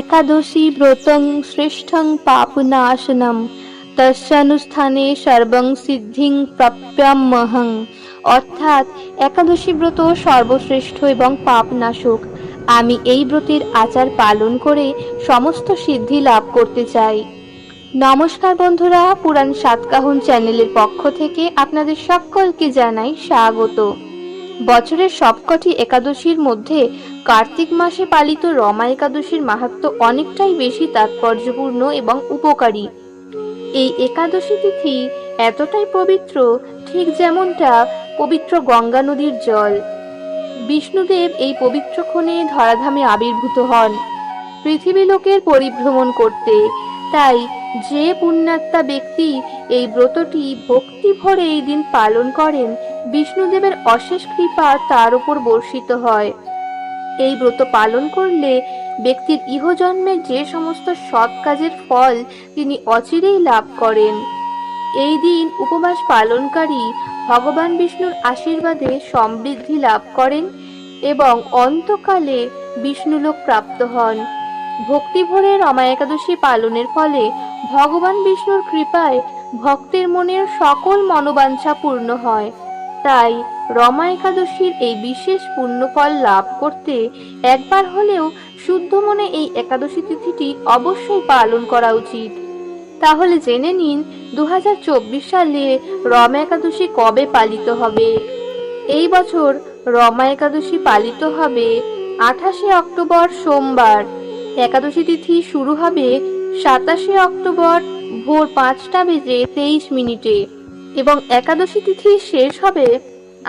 একাদশী ব্রতং শ্রেষ্ঠং পাপনাশনম। তস্যানুষ্ঠানে সর্বং সিদ্ধিং প্রাপ্যামহং অর্থাৎ একাদশী ব্রত সর্বশ্রেষ্ঠ এবং পাপনাশক। আমি এই ব্রতের আচার পালন করে সমস্ত সিদ্ধি লাভ করতে চাই। নমস্কার বন্ধুরা, পুরাণ সাতকাহন চ্যানেলের পক্ষ থেকে আপনাদের সকলকে জানাই স্বাগত। বছরের সবকটি একাদশীর মধ্যে কার্তিক মাসে পালিত রমা একাদশীর মাহাত্ম্য অনেকটাই বেশি তাৎপর্যপূর্ণ এবং উপকারী। এই একাদশী তিথি এতটাই পবিত্র, ঠিক যেমনটা পবিত্র গঙ্গা নদীর জল। বিষ্ণুদেব এই পবিত্র ক্ষণে ধরাধামে আবির্ভূত হন। পৃথিবী লোকের পরিভ্রমণ করতে। তাই যে পুণ্যাত্মা ব্যক্তি এই ব্রতটি ভক্তি ভরে এই দিন পালন করেন বিষ্ণুদেবের অশেষ কৃপা তার উপর বর্ষিত হয়। এই ব্রত পালন করলে ব্যক্তির ইহজন্মে যে সমস্ত সৎ কাজের ফল তিনি অচিরেই লাভ করেন। এই দিন উপবাস পালনকারী ভগবান বিষ্ণুর আশীর্বাদে সমৃদ্ধি লাভ করেন এবং অন্তকালে বিষ্ণুলোক প্রাপ্ত হন। ভক্তি ভরে রমা একাদশী পালনের ফলে ভগবান বিষ্ণুর কৃপায় ভক্তের মনের সকল মনোবাঞ্ছা পূর্ণ হয়। তাই রমা একাদশীর এই বিশেষ পুণ্যফল লাভ করতে একবার হলেও শুদ্ধ মনে এই একাদশী তিথিটি অবশ্যই পালন করা উচিত। তাহলে জেনে নিন দু হাজার চব্বিশ সালে রমা একাদশী কবে পালিত হবে। এই বছর রমা একাদশী পালিত হবে আঠাশে অক্টোবর সোমবার। একাদশী তিথি শুরু হবে সাতাশে অক্টোবর ভোর পাঁচটা বেজে তেইশ মিনিটে। এবং একাদশী তিথি শেষ হবে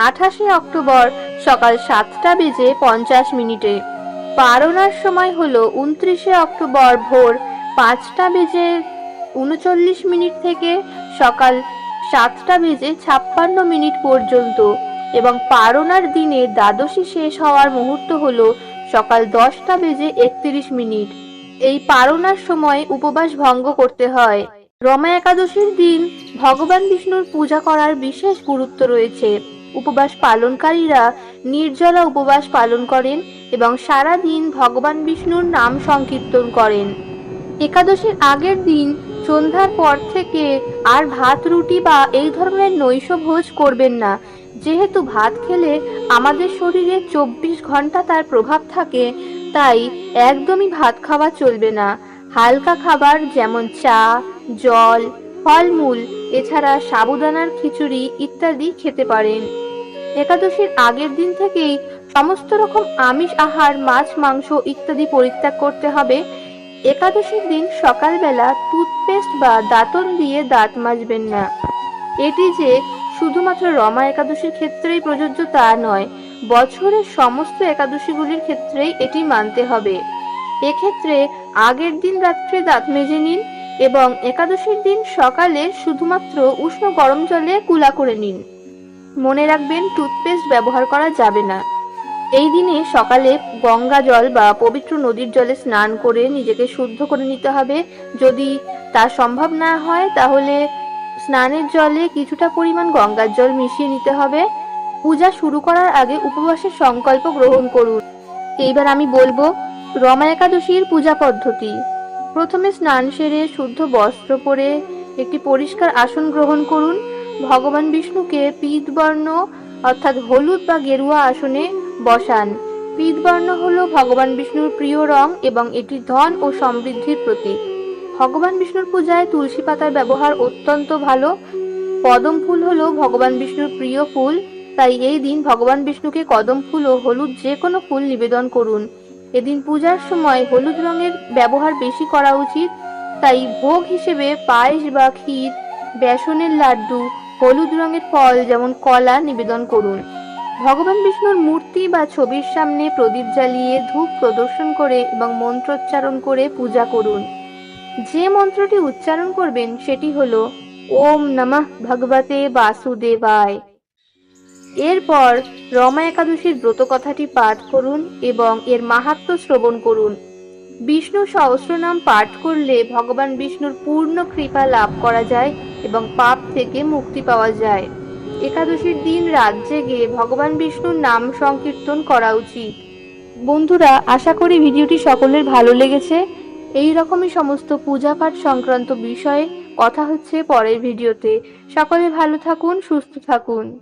আঠাশে অক্টোবর সকাল সাতটা বেজে পঞ্চাশ মিনিটে। পারণার সময় হল উনত্রিশে অক্টোবর ভোর পাঁচটা বেজে উনচল্লিশ মিনিট থেকে সকাল সাতটা বেজে ছাপ্পান্ন মিনিট পর্যন্ত এবং পারণার দিনে দ্বাদশী শেষ হওয়ার মুহূর্ত হলো সকাল দশটা বেজে একত্রিশ মিনিট। এই পারণার সময় উপবাস ভঙ্গ করতে হয়। রমা একাদশীর দিন ভগবান বিষ্ণুর পূজা করার বিশেষ গুরুত্ব রয়েছে। উপবাস পালনকারীরা নির্জলা উপবাস পালন করেন এবং সারা দিন ভগবান বিষ্ণুর নাম সংকীর্তন করেন। একাদশীর আগের দিন সন্ধ্যার পর থেকে আর ভাত, রুটি বা এই ধরনের নৈশ ভোজ করবেন না। যেহেতু ভাত খেলে আমাদের শরীরে চব্বিশ ঘণ্টা তার প্রভাব থাকে, তাই একদমই ভাত খাওয়া চলবে না। হালকা খাবার যেমন চা জল, ফলমূল, এছাড়া সাবুদানার খিচুড়ি ইত্যাদি খেতে পারেন। একাদশীর আগের দিন থেকেই সমস্ত রকম আমিষ আহার, মাছ, মাংস ইত্যাদি পরিত্যাগ করতে হবে। একাদশীর দিন সকালবেলা টুথপেস্ট বা দাঁতন দিয়ে দাঁত মাজবেন না। এটি যে শুধুমাত্র রমা একাদশীর ক্ষেত্রেই প্রযোজ্য তা নয়, বছরের সমস্ত একাদশীগুলির ক্ষেত্রেই এটি মানতে হবে। এক্ষেত্রে আগের দিন রাত্রে দাঁত মেজে নিন এবং একাদশীর দিন সকালে শুধুমাত্র উষ্ণ গরম জলে কুলা করে নিন। মনে রাখবেন টুথপেস্ট ব্যবহার করা যাবে না। এই দিনে সকালে গঙ্গা জল বা পবিত্র নদীর জলে স্নান করে নিজেকে শুদ্ধ করে নিতে হবে। যদি তা সম্ভব না হয়, তাহলে স্নানের জলে কিছুটা পরিমাণ গঙ্গার জল মিশিয়ে নিতে হবে। পূজা শুরু করার আগে উপবাসের সংকল্প গ্রহণ করুন। এইবার আমি বলব, রমা একাদশীর পূজা পদ্ধতি। প্রথমে স্নান সেরে শুদ্ধ বস্ত্র পরে একটি পরিষ্কার আসন গ্রহণ করুন। ভগবান বিষ্ণুকে পীতবর্ণ অর্থাৎ হলুদ বা গেরুয়া আসনে বসান। পীতবর্ণ হলো ভগবান বিষ্ণুর প্রিয় রং এবং এটি ধন ও সমৃদ্ধির প্রতীক। ভগবান বিষ্ণুর পূজায় তুলসী পাতার ব্যবহার অত্যন্ত ভালো। কদম ফুল হলো ভগবান বিষ্ণুর প্রিয় ফুল। তাই এই দিন ভগবান বিষ্ণুকে কদম ফুল ও হলুদ যে কোনো ফুল নিবেদন করুন। এদিন পূজার সময় হলুদ রঙের ব্যবহার বেশি করা উচিত, তাই ভোগ হিসেবে পায়েস বা ক্ষীর, বেসনের লাড্ডু, হলুদ রঙের ফল যেমন কলা নিবেদন করুন। ভগবান বিষ্ণুর মূর্তি বা ছবির সামনে প্রদীপ জ্বালিয়ে ধূপ প্রদর্শন করে এবং মন্ত্রোচ্চারণ করে পূজা করুন। যে মন্ত্রটি উচ্চারণ করবেন সেটি হলো, ওম নমঃ ভগবতে বাসুদেবায়। এরপর রমা একাদশীর ব্রত কথাটি পাঠ করুন এবং এর মাহাত্ম্য শ্রবণ করুন। বিষ্ণু সহস্রনাম পাঠ করলে ভগবান বিষ্ণুর পূর্ণ কৃপা লাভ করা যায় এবং পাপ থেকে মুক্তি পাওয়া যায়। একাদশীর দিন রাত জেগে ভগবান বিষ্ণুর নাম সংকীর্তন করা উচিত। বন্ধুরা, আশা করি ভিডিওটি সকলের ভালো লেগেছে। এই রকমই সমস্ত পূজা পাঠ সংক্রান্ত বিষয়ে কথা হচ্ছে পরের ভিডিওতে। সকলে ভালো থাকুন, সুস্থ থাকুন।